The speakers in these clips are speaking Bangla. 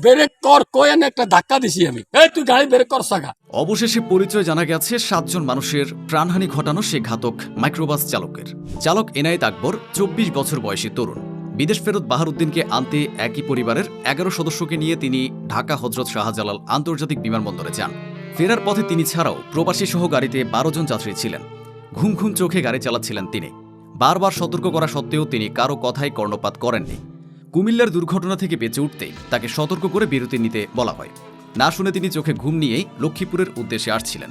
ব্রেক কর কয়েন একটা গাড়ি ব্রেক কর সাগা অবশেষে পরিচয় জানা গেছে, সাতজন মানুষের প্রাণহানি ঘটানো সে ঘাতক মাইক্রোবাস চালকের। চালক এনায়েত আকবর, চব্বিশ বছর বয়সী তরুণ। বিদেশ ফেরত বাহারুদ্দিনকে আনতে একই পরিবারের এগারো সদস্যকে নিয়ে তিনি ঢাকা হজরত শাহজালাল আন্তর্জাতিক বিমানবন্দরে যান। ফেরার পথে তিনি ছাড়াও প্রবাসী সহ গাড়িতে বারো জন যাত্রী ছিলেন। ঘুম ঘুম চোখে গাড়ি চালাচ্ছিলেন তিনি। বারবার সতর্ক করা সত্ত্বেও তিনি কারও কথাই কর্ণপাত করেননি। কুমিল্লার দুর্ঘটনা থেকে বেঁচে উঠতেই তাকে সতর্ক করে বিরতি নিতে বলা হয়। না শুনে তিনি চোখে ঘুম নিয়েই লক্ষ্মীপুরের উদ্দেশ্যে আসছিলেন।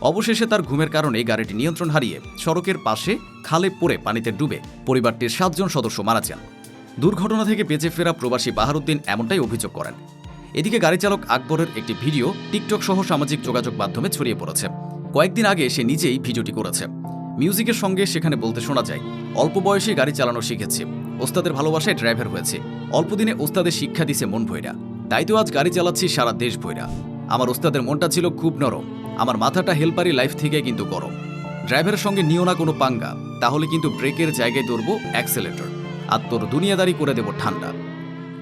অবশেষে তার ঘুমের কারণে গাড়িটি নিয়ন্ত্রণ হারিয়ে সড়কের পাশে খালে পড়ে পানিতে ডুবে পরিবারটির সাতজন সদস্য মারা যান। দুর্ঘটনা থেকে বেঁচে ফেরা প্রবাসী বাহারুদ্দিন এমনটাই অভিযোগ করেন। এদিকে গাড়ি চালক আকবরের একটি ভিডিও টিকটক সহ সামাজিক যোগাযোগ মাধ্যমে ছড়িয়ে পড়েছে। কয়েকদিন আগে সে নিজেই ভিডিওটি করেছে। মিউজিকের সঙ্গে সেখানে বলতে শোনা যায়, অল্প বয়সে গাড়ি চালানো শিখেছে। ওস্তাদের ভালোবাসায় ড্রাইভার হয়েছে। অল্পদিনে ওস্তাদের শিক্ষা দিছে মন ভৈরা। তাই তো আজ গাড়ি চালাচ্ছি সারা দেশ ভৈরা। আমার ওস্তাদের মনটা ছিল খুব নরম। আমার মাথাটা হেলপারি লাইফ থেকে কিন্তু গরম। ড্রাইভারের সঙ্গে নিও না কোনো পাঙ্গা। তাহলে কিন্তু ব্রেকের জায়গায় ধরবো অ্যাক্সেলেটর। আর তোর দুনিয়াদারি করে দেব ঠান্ডা।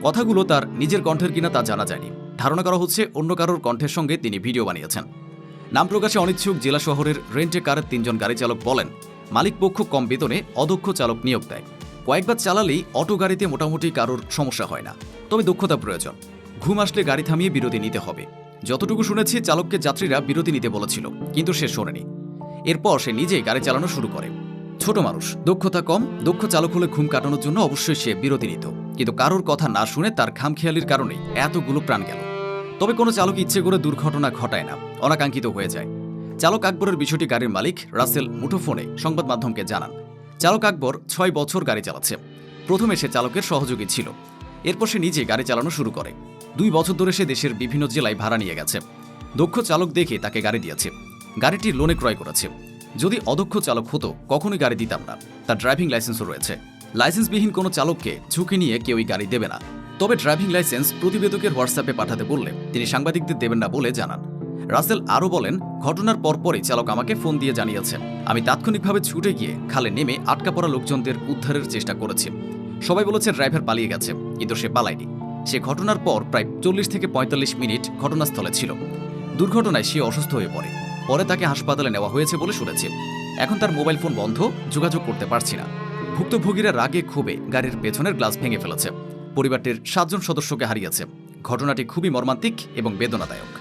কথাগুলো তার নিজের কণ্ঠের কিনা তা জানা যায়নি। ধারণা করা হচ্ছে অন্য কারোর কণ্ঠের সঙ্গে তিনি ভিডিও বানিয়েছেন। নাম প্রকাশে অনিচ্ছুক জেলা শহরের রেন্টে কারের তিনজন গাড়ি চালক বলেন, মালিক পক্ষ কম বেতনে অদক্ষ চালক নিয়োগ দেয়। কয়েকবার চালালেই অটো গাড়িতে মোটামুটি কারোর সমস্যা হয় না। তবে দক্ষতা প্রয়োজন। ঘুম আসলে গাড়ি থামিয়ে বিরতি নিতে হবে। যতটুকু শুনেছি, চালককে যাত্রীরা বিরতি নিতে বলেছিল, কিন্তু সে শোনেনি। এরপর সে নিজেই গাড়ি চালানো শুরু করে। ছোট মানুষ, দক্ষতা কম, দক্ষ চালক হলে ঘুম কাটানোর জন্য অবশ্যই সে বিরতি নিত। কিন্তু কারোর কথা না শুনে তার খামখেয়ালির কারণে এতগুলো প্রাণ গেল। তবে কোনো চালক ইচ্ছে করে দুর্ঘটনা ঘটায় না, অনাকাঙ্ক্ষিত হয়ে যায়। চালক আকবরের বিষয়টি গাড়ির মালিক রাসেল মুঠোফোনে সংবাদ মাধ্যমকে জানান। চালক আকবর ছয় বছর গাড়ি চালাচ্ছে। প্রথমে সে চালকের সহযোগী ছিল। এরপর সে নিজে গাড়ি চালানো শুরু করে। দুই বছর ধরে সে দেশের বিভিন্ন জেলায় ভাড়া নিয়ে গেছে। দক্ষ চালক দেখে তাকে গাড়ি দিয়েছে। গাড়িটি লোনে ক্রয় করেছে। যদি অদক্ষ চালক হতো, কখনোই গাড়ি দিতাম না। তার ড্রাইভিং লাইসেন্সও রয়েছে। লাইসেন্সবিহীন কোনো চালককে ঝুঁকি নিয়ে কেউই গাড়ি দেবে না। তবে ড্রাইভিং লাইসেন্স প্রতিবেদকের হোয়াটসঅ্যাপে পাঠাতে বললে তিনি সাংবাদিকদের দেবেন না বলে জানান। রাসেল আরও বলেন, ঘটনার পরপরই চালক আমাকে ফোন দিয়ে জানিয়েছেন। আমি তাৎক্ষণিকভাবে ছুটে গিয়ে খালে নেমে আটকা পড়া লোকজনদের উদ্ধারের চেষ্টা করেছি। সবাই বলেছে ড্রাইভার পালিয়ে গেছে, কিন্তু সে পালায়নি। সে ঘটনার পর প্রায় চল্লিশ থেকে পঁয়তাল্লিশ মিনিট ঘটনাস্থলে ছিল। দুর্ঘটনায় সে অসুস্থ হয়ে পড়ে। পরে তাকে হাসপাতালে নেওয়া হয়েছে বলে শুনেছি। এখন তার মোবাইল ফোন বন্ধ, যোগাযোগ করতে পারছি না। ভুক্তভোগীরা রাগে ক্ষোভে গাড়ির পেছনের গ্লাস ভেঙে ফেলেছে। পরিবারটির সাতজন সদস্যকে হারিয়েছে। ঘটনাটি খুবই মর্মান্তিক এবং বেদনাদায়ক।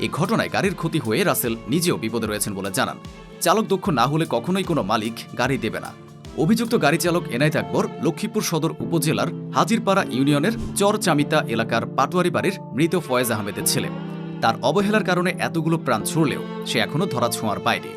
এই ঘটনায় গাড়ির ক্ষতি হয়ে রাসেল নিজেও বিপদে রয়েছেন বলে জানান। চালক দক্ষ না হলে কখনোই কোনো মালিক গাড়ি দেবে না। অভিযুক্ত গাড়ি চালক এনায়েত আকবর লক্ষ্মীপুর সদর উপজেলার হাজিরপাড়া ইউনিয়নের চরচামিতা এলাকার পাটোয়ারি বাড়ির মৃত ফয়েজ আহমেদের ছেলে। তার অবহেলার কারণে এতগুলো প্রাণ ছুড়লেও সে এখনও ধরা ছোঁয়ার বাইরে